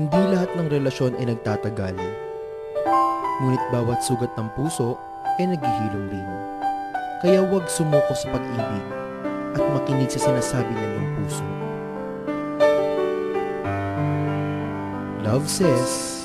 Hindi lahat ng relasyon ay nagtatagal. Ngunit bawat sugat ng puso ay naghihilom rin. Kaya huwag sumuko sa pag-ibig at makinig sa sinasabi ng iyong puso. Love says,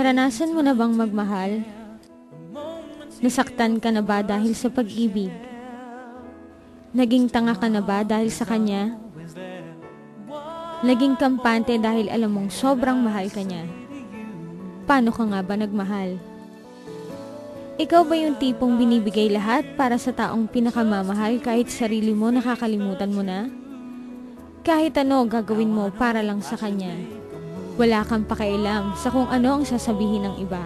Naranasan mo na bang magmahal? Nasaktan ka na ba dahil sa pag-ibig? Naging tanga ka na ba dahil sa kanya? Naging kampante dahil alam mong sobrang mahal ka niya? Paano ka nga ba nagmahal? Ikaw ba yung tipong binibigay lahat para sa taong pinakamamahal kahit sarili mo nakakalimutan mo na? Kahit ano gagawin mo para lang sa kanya. Wala kang pakialam sa kung ano ang sasabihin ng iba.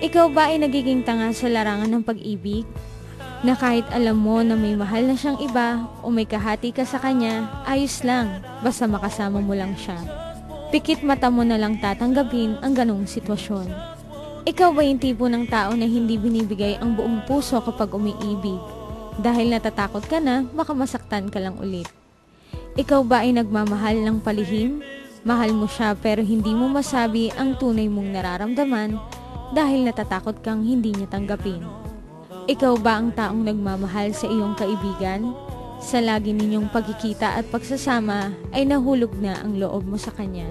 Ikaw ba ay nagiging tanga sa larangan ng pag-ibig? Na kahit alam mo na may mahal na siyang iba o may kahati ka sa kanya, ayos lang, basta makasama mo lang siya. Pikit mata mo na lang tatanggapin ang ganong sitwasyon. Ikaw ba yung tipo ng tao na hindi binibigay ang buong puso kapag umiibig? Dahil natatakot ka na, baka masaktan ka lang ulit. Ikaw ba ay nagmamahal ng palihim? Mahal mo siya pero hindi mo masabi ang tunay mong nararamdaman dahil natatakot kang hindi niya tanggapin. Ikaw ba ang taong nagmamahal sa iyong kaibigan? Sa lagi ninyong pagkikita at pagsasama ay nahulog na ang loob mo sa kanya.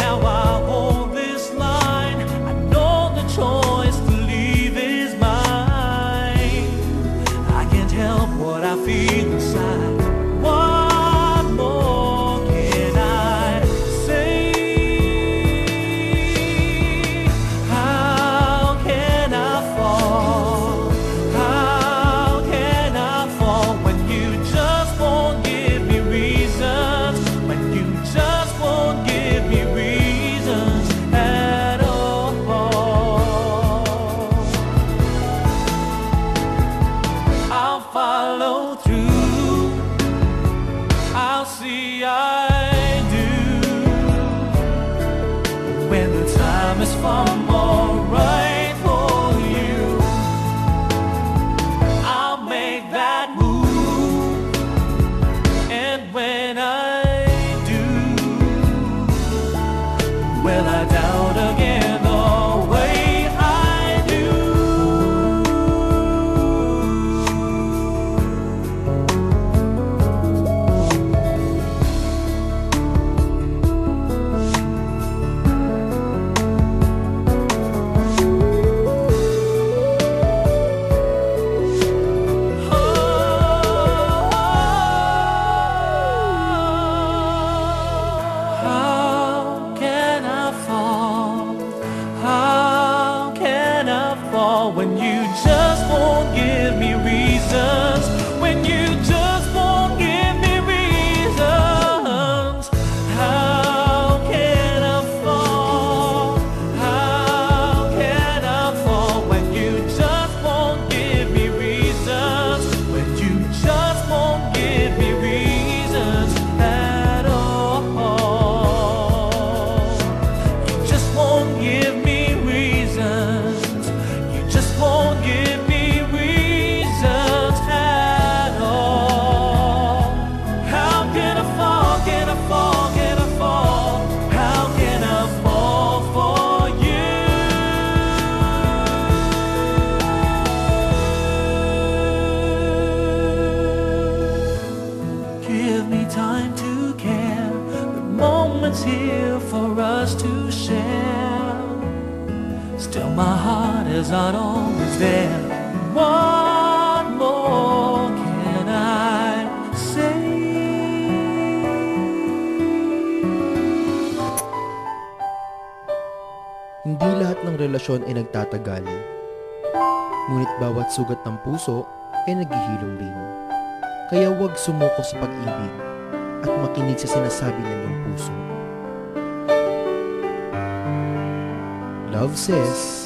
Now I hold this line. I know the choice to leave is mine. I can't help what I feel inside. The time is far more when you moment's here for us to share. Still, my heart is not always there. What more can I say? Hindi lahat ng relasyon ay nagtatagal. Ngunit bawat sugat ng puso ay naghihilom rin. Kaya huwag sumuko sa pag-ibig at makinig sa sinasabi ng iyong puso. Love says,